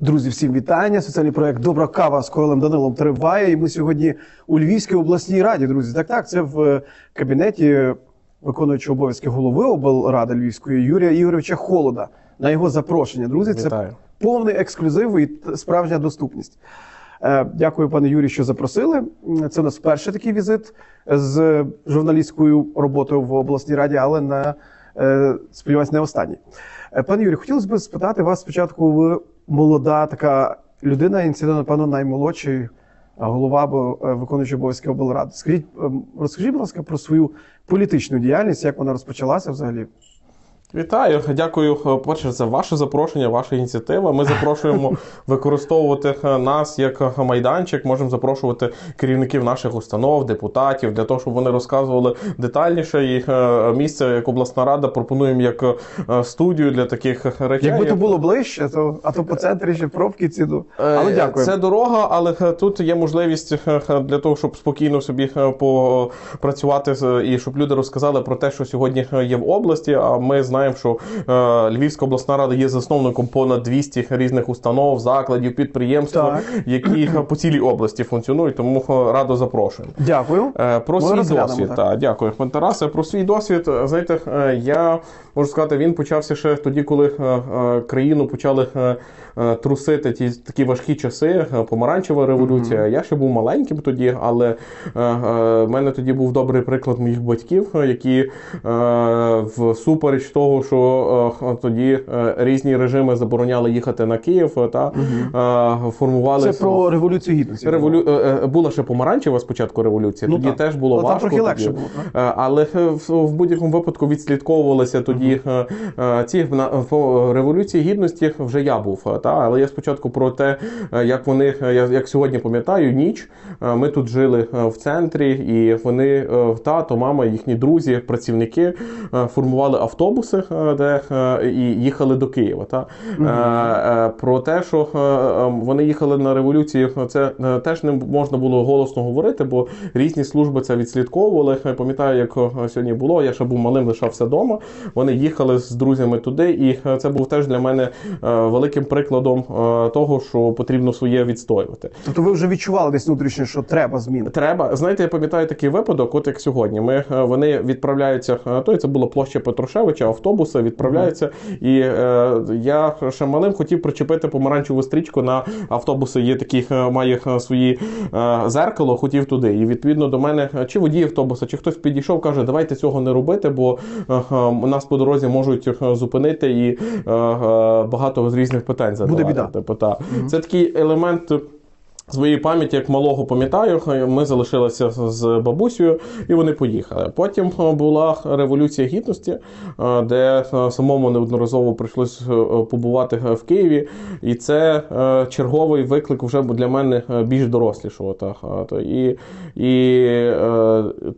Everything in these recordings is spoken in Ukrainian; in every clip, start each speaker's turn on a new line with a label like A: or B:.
A: Друзі, всім вітання. Соціальний проект Добра кава з Коелем Данилом триває. І ми сьогодні у Львівській обласній раді. Друзі, так, так, це в е, кабінеті виконуючого обов'язки голови облради Львівської Юрія Ігоровича Холода. На його запрошення. Друзі, це
B: Вітаю.
A: повний ексклюзив і справжня доступність. Е, Дякую, пане Юрію, що запросили. Це у нас перший такий візит з журналістською роботою в обласній раді, але на е, сподіваюсь, не останній. Пане Юрію, хотілося б спитати вас спочатку. Ви молода така людина, ініціатива, напевно, наймолодший е, голова е, виконуючий обов'язки облради. Скажіть, ем, розкажіть, будь ласка, про свою політичну діяльність, як вона розпочалася взагалі?
B: Вітаю, дякую е, перше за ваше запрошення, ваша ініціатива. Ми запрошуємо використовувати е, нас як е, майданчик. Можемо запрошувати керівників наших установ, депутатів для того, щоб вони розказували детальніше. І місце як обласна рада пропонуємо як студію для таких речей.
A: Якби то було ближче, то а то по центрі ще пробки ці. ну. Але дякую.
B: Це дорога, але тут є можливість для того, щоб спокійно собі попрацювати і щоб люди розказали про те, що сьогодні є в області. А ми знаємо, що е, Львівська обласна рада є засновником понад 200 різних установ, закладів, підприємств,
A: Так.
B: які по цілій області функціонують. Тому е, радо запрошуємо.
A: Дякую.
B: Е, Про свій досвід. Та, дякую, пан Тарасе. Про свій досвід, знаєте, я можу сказати, він почався ще тоді, коли країну почали трусити ті такі важкі часи, помаранчева революція. Я ще був маленьким тоді, але в мене тоді був добрий приклад моїх батьків, які всупереч того, що е, тоді е, різні режими забороняли їхати на Київ, е, та е, формували
A: Це про революцію гідності.
B: Револю... Була ще помаранчева спочатку революція,
A: Ну,
B: тоді
A: так.
B: теж було
A: Але там
B: важко.
A: трохи легше було, так?
B: Але в, в будь-якому випадку відслідковувалися тоді е, ці на- по революції гідності вже я був. Та? Але я спочатку про те, як вони, я як сьогодні пам'ятаю, ніч ми тут жили в центрі, і вони, тато, мама, їхні друзі, працівники формували автобуси, е, де е, і їхали до Києва. Та? Е, е, Про те, що вони їхали на революцію, це теж не можна було голосно говорити, бо різні служби це відслідковували. Я пам'ятаю, як сьогодні було. Я ще був малим, лишався вдома. Вони їхали з друзями туди, і це був теж для мене великим прикладом того, що потрібно своє відстоювати.
A: Тобто ви вже відчували десь внутрішньо, що треба зміни.
B: Треба, знаєте, я пам'ятаю такий випадок, от як сьогодні. Ми вони відправляються. То це була площа Петрушевича, автобуси відправляються. І е, я ще малим хотів причепити помаранчеву стрічку на автобуси. Є такі, е, має е, свої е, зеркало, хотів туди. І відповідно до мене, е, чи водій автобуса, чи хтось підійшов, каже, давайте цього не робити, бо нас по дорозі можуть зупинити і е, е, багато з різних питань задавати.
A: біда.
B: Типу, та. Це такий елемент. Своєї пам'яті, як малого пам'ятаю, ми залишилися з бабусею, і вони поїхали. Потім е, була революція гідності, е, де е, самому неодноразово прийшлось побувати в Києві, і це черговий виклик вже для мене більш дорослішого. Так, і, і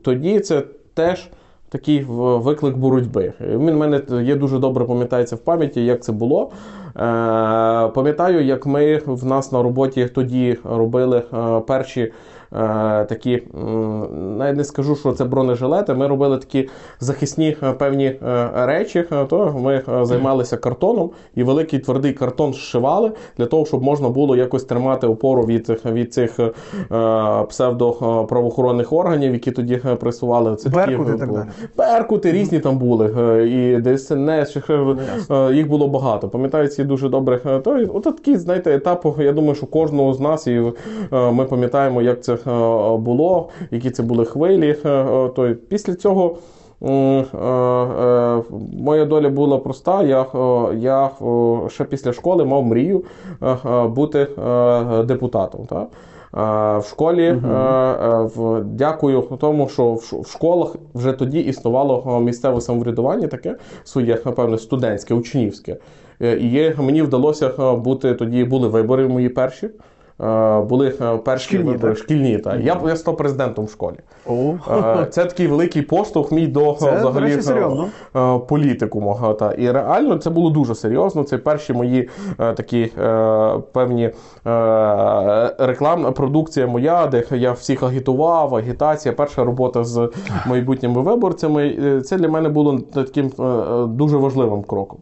B: тоді це теж. Такий виклик боротьби. Він мене є дуже добре пам'ятається в пам'яті, як це було. Е, пам'ятаю, як ми в нас на роботі тоді робили е, перші е, такі, навіть не скажу, що це бронежилети. Ми робили такі захисні е, певні е, речі. Е, То ми е, займалися картоном і великий твердий картон зшивали для того, щоб можна було якось тримати опору від, від цих е, псевдоправоохоронних органів, які тоді е, пресували. Це такі,
A: Беркути і так
B: е,
A: далі.
B: Беркути різні там були, е, і ДСНС, ще,
A: Ну,
B: е, їх було багато. Пам'ятаю ці дуже добре. е, То, от такий, знаєте, етап, я думаю, що кожного з нас, і е, ми пам'ятаємо, як це е, було, які це були хвилі. е, е, То, після цього. е, е, Моя доля була проста. Я, е, я е, ще після школи мав мрію е, е, бути е, депутатом. Так? Е, В школі е, е, в- дякую тому, що в школах вже тоді існувало е, місцеве самоврядування, таке своє, напевне, студентське, учнівське. Е, І мені вдалося е, бути тоді, були вибори мої перші. Е, Були е, перші
A: Шкільні,
B: вибори
A: так?
B: шкільні. Так. Я, я став президентом в школі.
A: О,
B: Е, Це такий великий поштовх мій до
A: Це,
B: взагалі політикуму. Та. І реально це було дуже серйозно. Це перші мої такі певні рекламна продукція моя, де я всіх агітував, агітація, перша робота з майбутніми виборцями. Це для мене було таким дуже важливим кроком.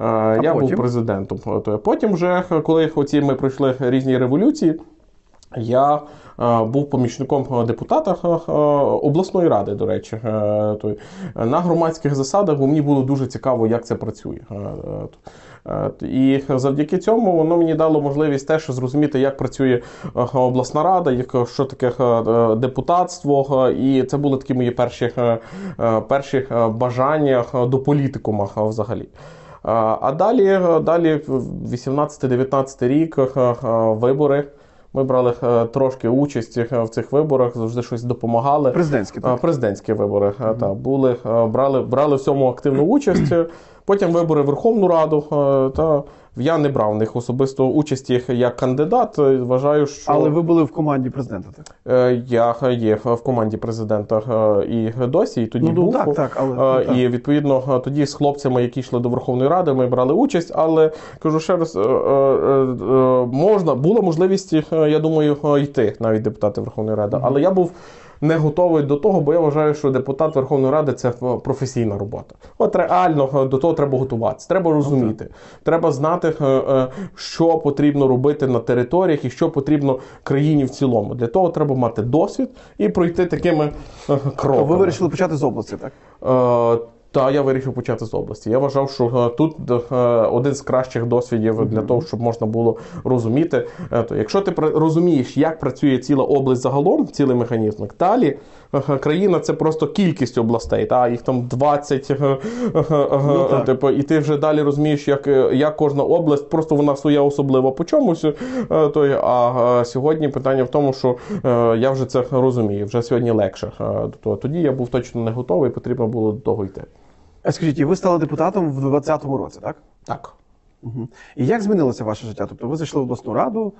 B: Е, я був президентом. От, Потім, вже, коли оці ми пройшли різні революції, я е, був помічником е, депутата е, е, обласної ради, до речі, е, е, на громадських засадах, бо мені було дуже цікаво, як це працює. Е, е, е, І завдяки цьому воно мені дало можливість теж зрозуміти, як працює е, обласна рада, як, що таке е, депутатство. е, І це були такі мої перші, е, е, перші е, бажання е, до політикума е, взагалі. А далі, е, далі 18-19 рік е, е, вибори. Ми брали трошки участь в цих виборах, завжди щось допомагали.
A: Президентські, так?
B: Президентські вибори е, та, були, брали, брали в цьому активну участь. Потім вибори в Верховну Раду. е, Та я не брав в них особисто участі як кандидат. Е, Вважаю, що
A: Але ви були в команді президента, так?
B: е, я є в команді президента і досі, і тоді
A: Ну, ну,
B: був.
A: так, так, але- ну.
B: І відповідно тоді з хлопцями, які йшли до Верховної Ради, ми брали участь. Але кажу ще раз, можна була можливість, я думаю, йти навіть депутати Верховної Ради. Але я був. Не готовий до того, бо я вважаю, що депутат Верховної Ради це професійна робота. От реально е, до того треба готуватися. Треба розуміти. Треба знати, е, е, що потрібно робити на територіях і що потрібно країні в цілому. Для того треба мати досвід і пройти такими
A: кроками.
B: Кроками.
A: ви вирішили почати з області, так?
B: Та я вирішив почати з області. Я вважав, що е, тут е, один з кращих досвідів для того, щоб можна було розуміти. Е, То якщо ти розумієш, як працює ціла область загалом, цілий механізм, далі країна це просто кількість областей, та їх там 20, е, е, е,
A: Ну,
B: типу, і ти вже далі розумієш, як, як кожна область, просто вона своя особлива по чомусь. той, а сьогодні питання в тому, що я вже це розумію, вже сьогодні легше. Того. Тоді я був точно не готовий, потрібно було до того йти.
A: А скажіть, і ви стали депутатом в 2020 році, так?
B: Так.
A: Угу. І як змінилося ваше життя? Тобто ви зайшли в обласну раду,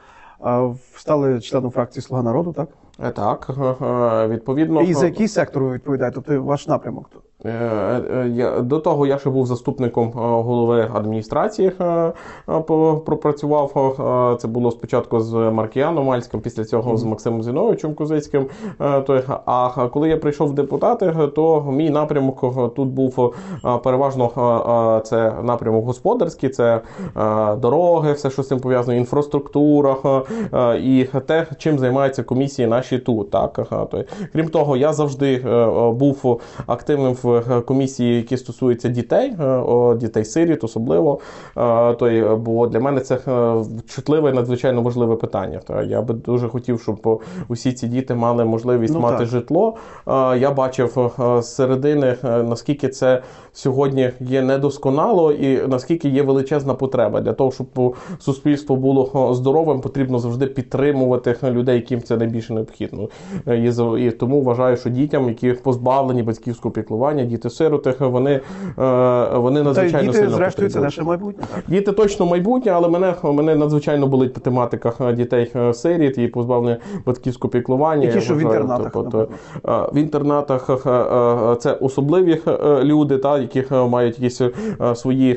A: стали членом фракції Слуга народу, так?
B: Е, Так, е, е, відповідно.
A: І за який сектор ви відповідаєте? Тобто ваш напрямок?
B: Е, е, до того я ще був заступником е, голови адміністрації, пропрацював. Це було спочатку з Маркіяном Мальським, після цього з Максимом Зіновичем Козицьким. Е, А коли я прийшов в депутати, то мій напрямок тут був переважно це напрямок господарський, це дороги, все, що з цим пов'язано, інфраструктура і те, чим займаються комісії наші тут. Так. Крім того, я завжди був активним в е, комісії, які стосуються дітей, е, дітей сиріт, особливо. Е, Той, бо для мене це чутливе і надзвичайно важливе питання. Та я би дуже хотів, щоб усі ці діти мали можливість
A: Ну,
B: мати
A: так.
B: житло. Я бачив з середини, наскільки це сьогодні є недосконало, і наскільки є величезна потреба для того, щоб суспільство було здоровим, потрібно завжди підтримувати людей, яким це найбільше необхідно. І тому вважаю, що дітям, які позбавлені батьківського піклування, діти-сироти, вони, е, вони
A: Та
B: надзвичайно
A: діти,
B: сильно
A: зрештою, це наше майбутнє. Так?
B: Діти точно майбутнє, але мене, мене надзвичайно болить тематика е, дітей е, сиріт і позбавлення батьківського піклування.
A: Які що в інтернатах,
B: типу, то,
A: наприклад?
B: е, в інтернатах це особливі люди, та, які мають якісь свої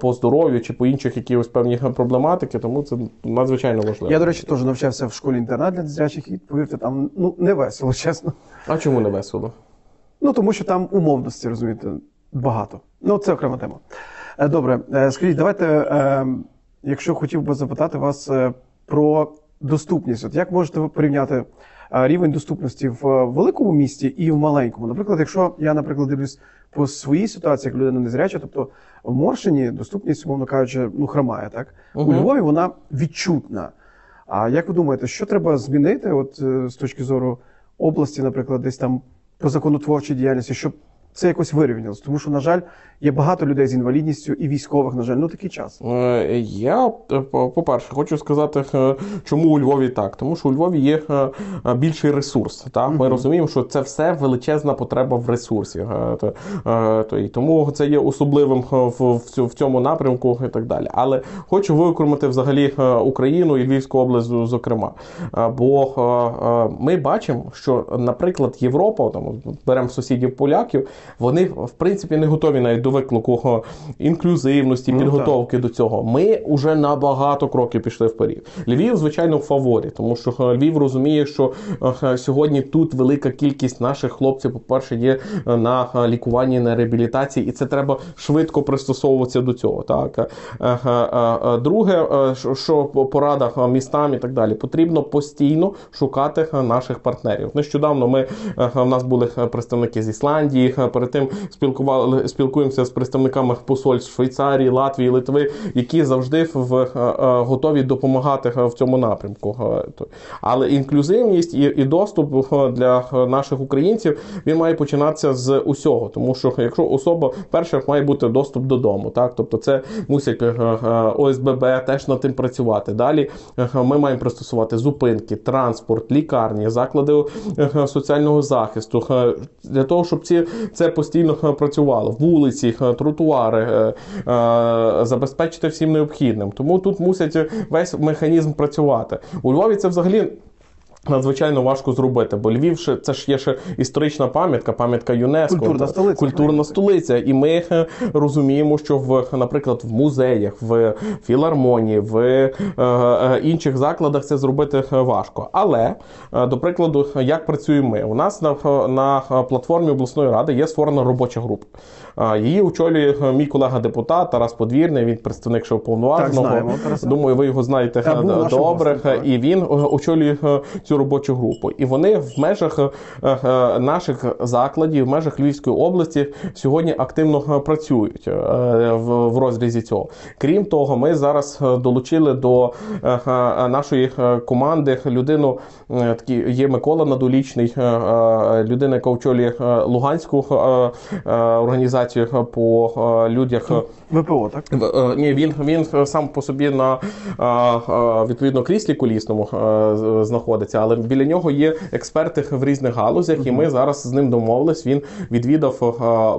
B: по здоров'ю чи по інших якісь певні проблематики, тому це надзвичайно важливо.
A: Я, до речі, теж навчався в школі інтернат для незрячих, і повірте, там ну не весело, чесно.
B: А чому не весело?
A: Ну тому що там умовності, розумієте, багато. Ну, це окрема тема. Е, Добре, Е, скажіть, давайте, е, якщо хотів би запитати вас про доступність, от як можете ви порівняти рівень доступності в великому місті і в маленькому? Наприклад, якщо я, наприклад, дивлюсь по своїй ситуації, як людина незряча, тобто в Моршині доступність, умовно кажучи, ну хромає, так? У Львові вона відчутна. А як ви думаєте, що треба змінити, от з точки зору області, наприклад, десь там по законотворчій діяльності, щоб це якось вирівнялось? Тому що, на жаль, є багато людей з інвалідністю і військових, на жаль, ну такий час.
B: Е, Я, е, по- по-перше, хочу сказати, е, чому у Львові так. Тому що у Львові є більший ресурс. Так? Ми розуміємо, що це все величезна потреба в ресурсі. І тому це є особливим в, цьому напрямку і так далі. Але хочу виокремити взагалі Україну і Львівську область, зокрема. Бо ми бачимо, що, наприклад, Європа, там, беремо сусідів поляків, Вони в принципі не готові навіть до виклику інклюзивності,
A: Ну,
B: підготовки до цього. Ми вже на багато кроків пішли вперед. Львів, звичайно, в фаворі, тому що е, Львів розуміє, що е, сьогодні тут велика кількість наших хлопців, по-перше, є е, на лікуванні, на реабілітації, і це треба швидко пристосовуватися до цього. Так друге, що- що по порадах е, містам і так далі, потрібно постійно шукати наших партнерів. Нещодавно ми в нас були представники з Ісландії. Перед тим спілкували спілкуємося з представниками посольств Швейцарії, Латвії, Литви, які завжди в е, е, готові допомагати е, в цьому напрямку. Але інклюзивність і, і доступ для наших українців він має починатися з усього, тому що якщо особа перше має бути доступ додому, так тобто це мусять ОСББ теж над тим працювати. Далі ми маємо пристосувати зупинки, транспорт, лікарні, заклади соціального захисту для того, щоб ці це постійно е, працювало. Вулиці, е, тротуари е, забезпечити всім необхідним. Тому тут мусять весь механізм працювати. У Львові це взагалі. Надзвичайно важко зробити, бо Львів ще- це ж є ще історична пам'ятка, пам'ятка ЮНЕСКО,
A: Культурна столиця,
B: культурна столиця. І ми е, розуміємо, що в, наприклад, в музеях, в філармонії, в е, е, інших закладах це зробити е, важко. Але, е, до прикладу, як працюємо ми? У нас на, на платформі обласної ради є створена робоча група. Е, Її очолює е, мій колега-депутат Тарас Подвірний, він представник ще уповноваженого. Думаю, ви його знаєте е, добре. І він е, очолює е, робочу групу. І вони в межах е, е, наших закладів, в межах Львівської області сьогодні активно е, працюють в, розрізі цього. Крім того, ми зараз долучили до нашої команди людину, такий є Микола Надолічний, е, людина, яка очолює Луганську організацію по людях.
A: ВПО, так?
B: в- е, Ні, він, він е, сам по собі на е, е, відповідно кріслі колісному е, знаходиться, але біля нього є експерти в різних галузях, і ми зараз з ним домовились. Він відвідав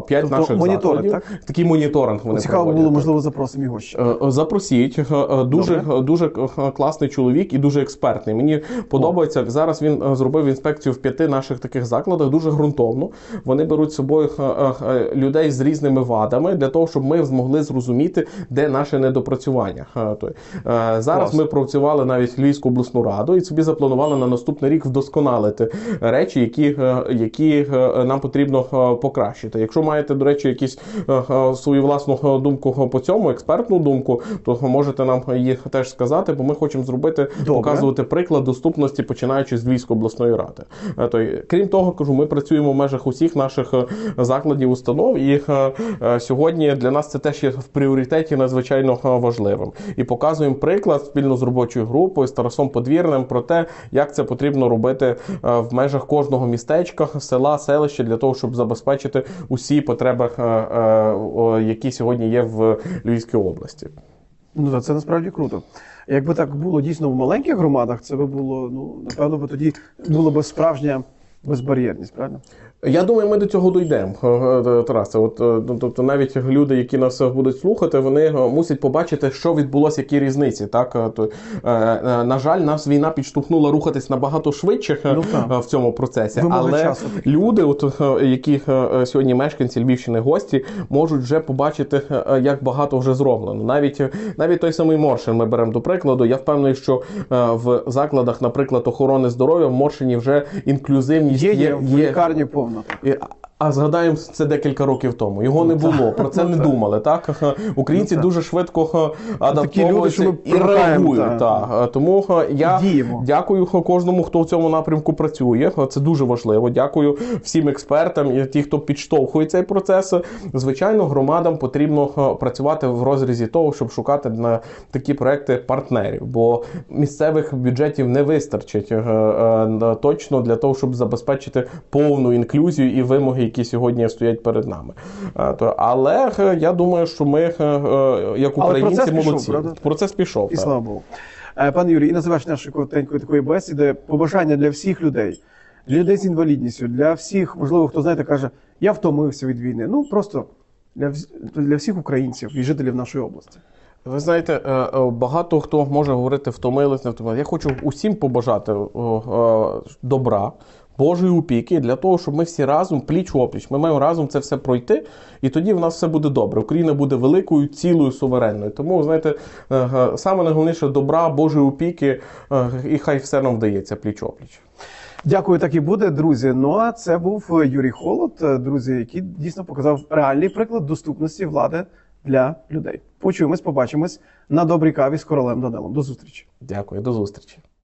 B: п'ять
A: Тобто
B: наших
A: моніторинг, так?
B: Такий моніторинг вони
A: Цікаво
B: проводять.
A: було, можливо, запросимо його ще.
B: Запросіть дуже дуже е, класний чоловік і дуже експертний. Мені подобається зараз. Він зробив інспекцію в п'яти наших таких закладах дуже ґрунтовно. Вони беруть з собою людей з різними вадами для того, щоб ми змогли зрозуміти, де наше недопрацювання. Е. Зараз ми працювали навіть Львівську обласну раду і собі запланували на наступний рік вдосконалити речі, які, е, які е, нам потрібно покращити. Якщо маєте, до речі, якісь свою власну думку по цьому, експертну думку, то можете нам їх теж сказати, бо ми хочемо зробити,
A: Добре.
B: показувати приклад доступності, починаючи з Львівської обласної ради. Крім того, кажу, ми працюємо в межах усіх наших закладів, установ, і сьогодні для нас це теж є в пріоритеті надзвичайно е, важливим. І показуємо приклад спільно з робочою групою, з Тарасом Подвірним про те, як це потрібно робити е, в межах кожного містечка, села, селища для того, щоб забезпечити усі потреби, е, які сьогодні є в Львівській області.
A: Ну, це насправді круто. Якби так було дійсно в маленьких громадах, це би було, ну, напевно, би тоді було б справжня безбар'єрність, правильно?
B: Я думаю, ми до цього дійдемо, е, е, Тарасе. От, е, ну, тобто, навіть люди, які нас будуть слухати, вони е, мусять побачити, що відбулося, які різниці. Так, Е, то, е, е, на жаль, нас війна підштовхнула рухатись набагато швидше е,
A: Ну,
B: е, в цьому процесі.
A: Вимоги
B: Але
A: часу
B: люди, от, е, які е, сьогодні мешканці Львівщини гості, можуть вже побачити, е, як багато вже зроблено. Навіть е, навіть той самий Моршин ми беремо до прикладу. Я впевнений, що е, в закладах, наприклад, охорони здоров'я в Моршині вже інклюзивність
A: Є, є, в лікарні повно.
B: і- А згадаємо це декілька років тому. Його не було. Про це не думали. Так українці
A: Ну,
B: дуже швидко адаптовуються і реагують.
A: так.
B: Так. Тому я
A: Діємо.
B: дякую кожному, хто в цьому напрямку працює. Це дуже важливо. Дякую всім експертам і ті, хто підштовхує цей процес. Звичайно, громадам потрібно працювати в розрізі того, щоб шукати на такі проекти партнерів, бо місцевих бюджетів не вистачить е, е, точно для того, щоб забезпечити повну інклюзію і вимоги, які сьогодні стоять перед нами. Але е, я думаю, що ми, е, е, як українці,
A: процес пішов,
B: молодці.
A: правда?
B: Процес пішов.
A: І
B: так.
A: слава Богу. Пане Юрій, і на завершення нашої коротенької такої бесіди побажання для всіх людей, для людей з інвалідністю, для всіх, можливо, хто знаєте, каже, я втомився від війни. Ну просто для, для всіх українців і жителів нашої області.
B: Ви знаєте, е, е, багато хто може говорити втомились, не втомились. Я хочу усім побажати е, добра. Божої опіки для того, щоб ми всі разом пліч опліч. Ми маємо разом це все пройти, і тоді в нас все буде добре. Україна буде великою, цілою, суверенною. Тому, знаєте, саме найголовніше добра, Божої опіки, і хай все нам вдається пліч опліч.
A: Дякую, так і буде, друзі. Ну а це був Юрій Холод, друзі, який дійсно показав реальний приклад доступності влади для людей. Почуємось, побачимось на добрій каві з королем Данилом. До зустрічі.
B: Дякую, до зустрічі.